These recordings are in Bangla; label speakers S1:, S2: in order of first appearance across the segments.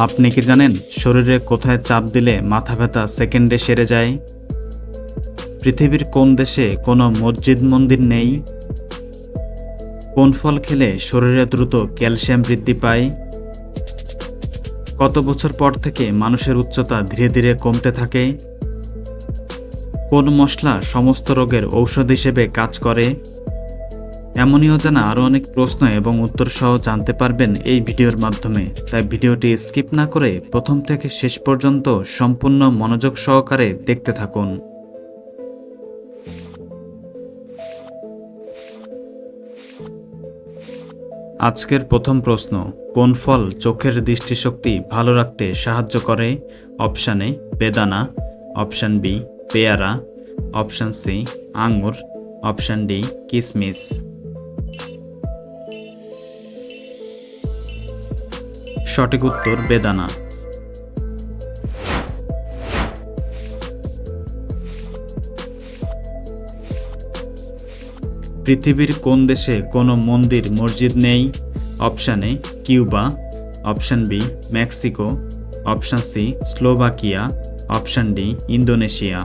S1: আপনি কি জানেন শরীরে কোথায় চাপ দিলে মাথা ব্যথা সেকেন্ডে সেরে যায়? পৃথিবীর কোন দেশে কোনো মসজিদ মন্দির নেই? কোন ফল খেলে শরীরে দ্রুত ক্যালসিয়াম বৃদ্ধি পায়? কত বছর পর থেকে মানুষের উচ্চতা ধীরে ধীরে কমতে থাকে? কোন মশলা সমস্ত রোগের ঔষধ হিসেবে কাজ করে? এমনই অজানা আরও অনেক প্রশ্ন এবং উত্তর সহ জানতে পারবেন এই ভিডিওর মাধ্যমে। তাই ভিডিওটি স্কিপ না করে প্রথম থেকে শেষ পর্যন্ত সম্পূর্ণ মনোযোগ সহকারে দেখতে থাকুন। আজকের প্রথম প্রশ্ন, কোন ফল চোখের দৃষ্টিশক্তি ভালো রাখতে সাহায্য করে? অপশান বেদানা। অপশান বি, পেয়ারা। অপশান সি আঙুর অপশান ডি, কিসমিস। সঠিক উত্তর বেদানা। পৃথিবীর কোন দেশে কোনো মন্দির, মসজিদ নেই? Option A, Cuba. Option B, Mexico. Option C, Slovakia. Option D, Indonesia.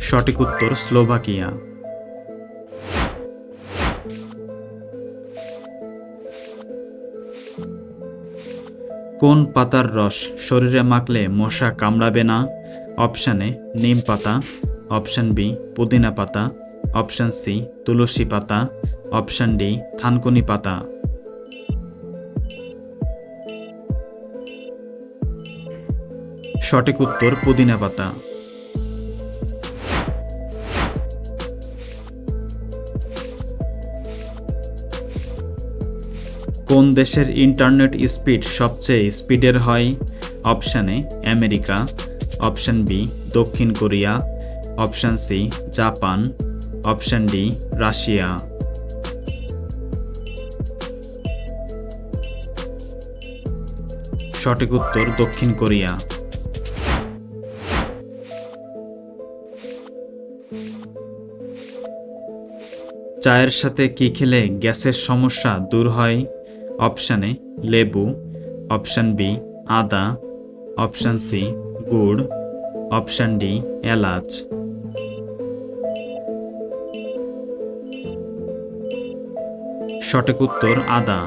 S1: সঠিক উত্তর স্লোভাকিয়া। কোন পাতার রস শরীরে মাখলে মশা কামড়াবে না? অপশান এ, নিম পাতা। অপশান বি, পুদিনা পাতা। অপশান সি, তুলসী পাতা। অপশান ডি, থানকুনি পাতা। সঠিক উত্তর, পুদিনা পাতা। কোন দেশের ইন্টারনেট স্পিড সবচেয়ে স্পিডের হয়? Option A, America. Option B, দক্ষিণ Korea. Option C, Japan. Option D, Russia. সঠিক উত্তর, দক্ষিণ কোরিয়া। চায়ের সাথে কি খেলে গ্যাসের সমস্যা দূর হয়? অপশানে লেবু, অপশান বি আদা, অপশান সি গুড়, অপশান ডি এলাচ। সঠিক উত্তর আদা।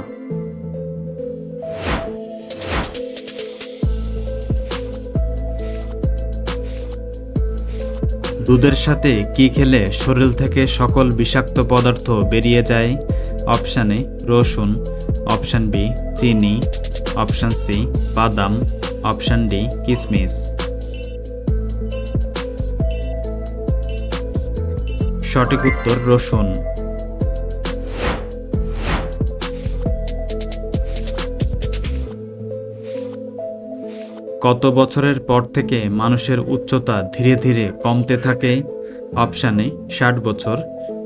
S1: দুধের সাথে কি খেলে শরীর থেকে সকল বিষাক্ত পদার্থ বেরিয়ে যায়? অপশানে রসুন অপশান বি, চিনি। অপশান সি, বাদাম। অপশান ডি, কিসমিস। সঠিক উত্তর রসুন। কত বছরের পর থেকে মানুষের উচ্চতা ধীরে ধীরে কমতে থাকে? অপশান এ, ষাট বছর।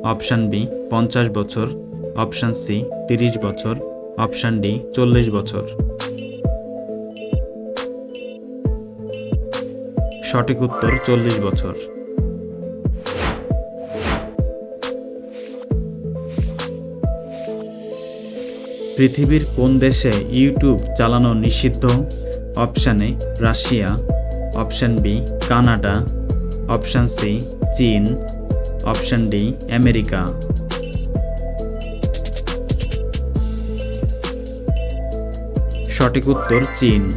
S1: অপশান বি, পঞ্চাশ বছর। অপশান সি, তিরিশ বছর। অপশান ডি, চল্লিশ বছর। সঠিক উত্তর, চল্লিশ বছর। পৃথিবীর কোন দেশে ইউটিউব চালানো নিষিদ্ধ? Option A, Russia. Option B, Canada. Option C, চীন। Option D, America. সঠিক উত্তর চীন।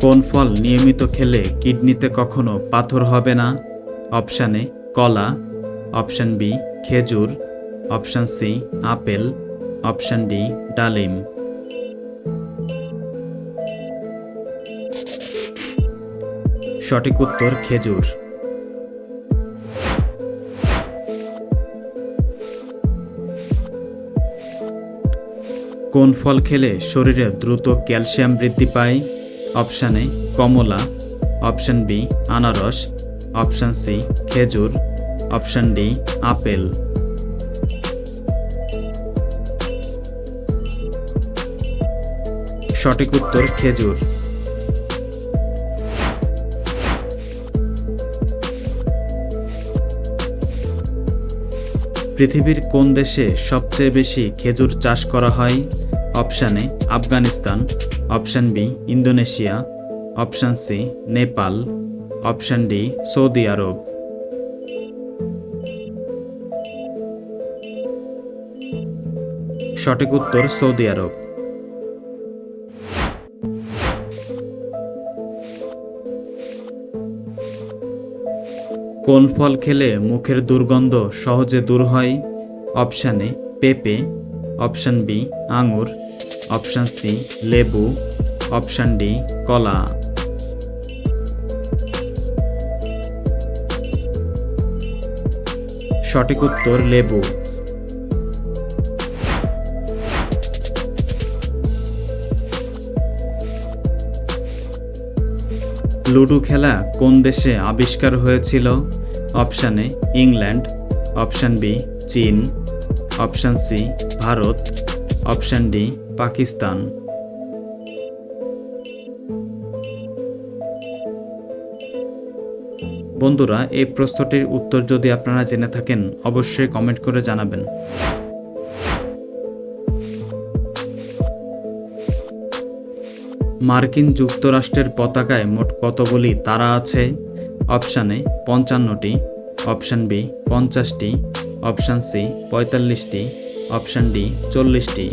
S1: কোন ফল নিয়মিত খেলে কিডনিতে কখনো পাথর হবে না? অপশান এ, কলা। অপশান বি, খেজুর। Option C, apple. Option D, ডালিম। সঠিক উত্তর খেজুর। কোন ফল খেলে শরীরে দ্রুত ক্যালসিয়াম বৃদ্ধি পায়? অপশান এ, কমলা। অপশান বি, আনারস। অপশান সি, খেজুর। Option D, apple. সঠিক উত্তর খেজুর। পৃথিবীর কোন দেশে সবচেয়ে বেশি খেজুর চাষ করা হয়? Option A, Afghanistan. Option B, Indonesia. Option C, Nepal. Option D, Saudi Arab. সঠিক উত্তর সৌদি আরব। কোন ফল খেলে মুখের দুর্গন্ধ সহজে দূর হয়? অপশান এ পেঁপে। অপশান বি আঙুর। অপশান সি লেবু। অপশান ডি কলা। সঠিক উত্তর, লেবু। লুডো খেলা কোন দেশে আবিষ্কার হয়েছিল? Option A, England. Option B, চীন। Option C, Bharat. Option D, Pakistan. বন্ধুরা, এই প্রশ্নটির উত্তর যদি আপনারা জেনে থাকেন, অবশ্যই কমেন্ট করে জানাবেন। মার্কিন যুক্তরাষ্ট্রের পতাকায় মোট কতগুলি তারা আছে? অপশান এ, পঞ্চান্নটি। অপশান বি, পঞ্চাশটি। অপশান সি, পঁয়তাল্লিশটি। অপশান ডি, চল্লিশটি।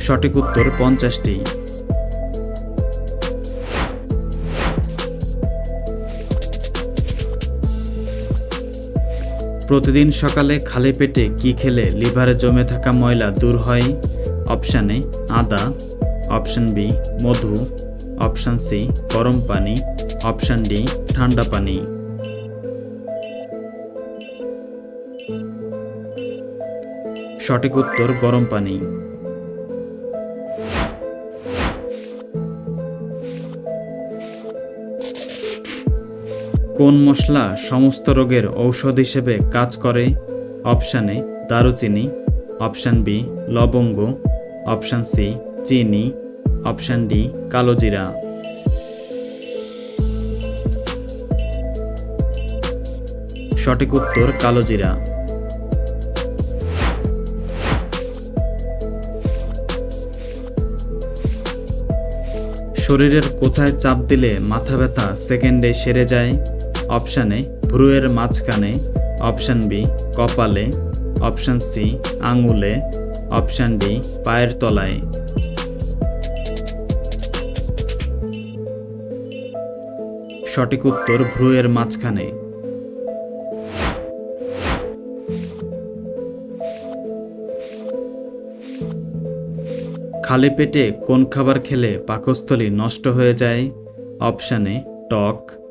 S1: সঠিক উত্তর পঞ্চাশটি। প্রতিদিন সকালে খালি পেটে কি খেলে লিভারে জমে থাকা ময়লা দূর হয়? অপশান এ, আদা। অপশান বি, মধু। অপশান সি, গরম পানি। অপশান ডি, ঠান্ডা পানি। সঠিক উত্তর, গরম পানি। কোন মশলা সমস্ত রোগের ঔষধ হিসেবে কাজ করে? অপশান এ, দারুচিনি। অপশান বি, লবঙ্গ। অপশান সি, চিনি। অপশান ডি কালোজিরা সঠিক উত্তর কালোজিরা শরীরের কোথায় চাপ দিলে মাথা ব্যথা সেকেন্ডে সেরে যায়? অপশান এ, ভ্রুয়ের মাঝখানে, অপশান বি, কপালে, অপশান সি, আঙুলে, অপশান ডি, পায়ের তলায়। সঠিক উত্তর ভ্রুয়ের মাঝখানে। খালি পেটে কোন খাবার খেলে পাকস্থলী নষ্ট হয়ে যায়? অপশানে টক।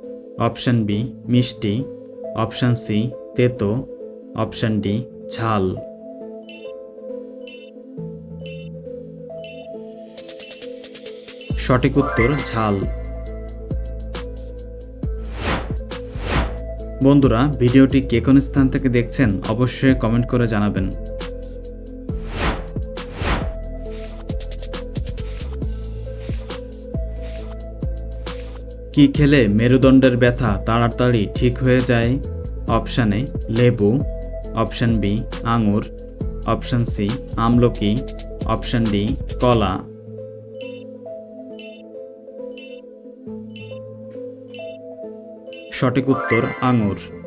S1: অপশান বি, মিষ্টি। অপশান সি, তেতো। অপশান ডি, ঝাল। সঠিক উত্তর, ঝাল। বন্ধুরা, ভিডিওটি কে কোন স্থান থেকে দেখছেন, অবশ্যই কমেন্ট করে জানাবেন। কি খেলে মেরুদণ্ডের ব্যথা তাড়াতাড়ি ঠিক হয়ে যায়? অপশান এ, লেবু। অপশান বি, আঙুর। অপশান সি, আমলকি। অপশান ডি, কলা। সঠিক উত্তর, আঙুর।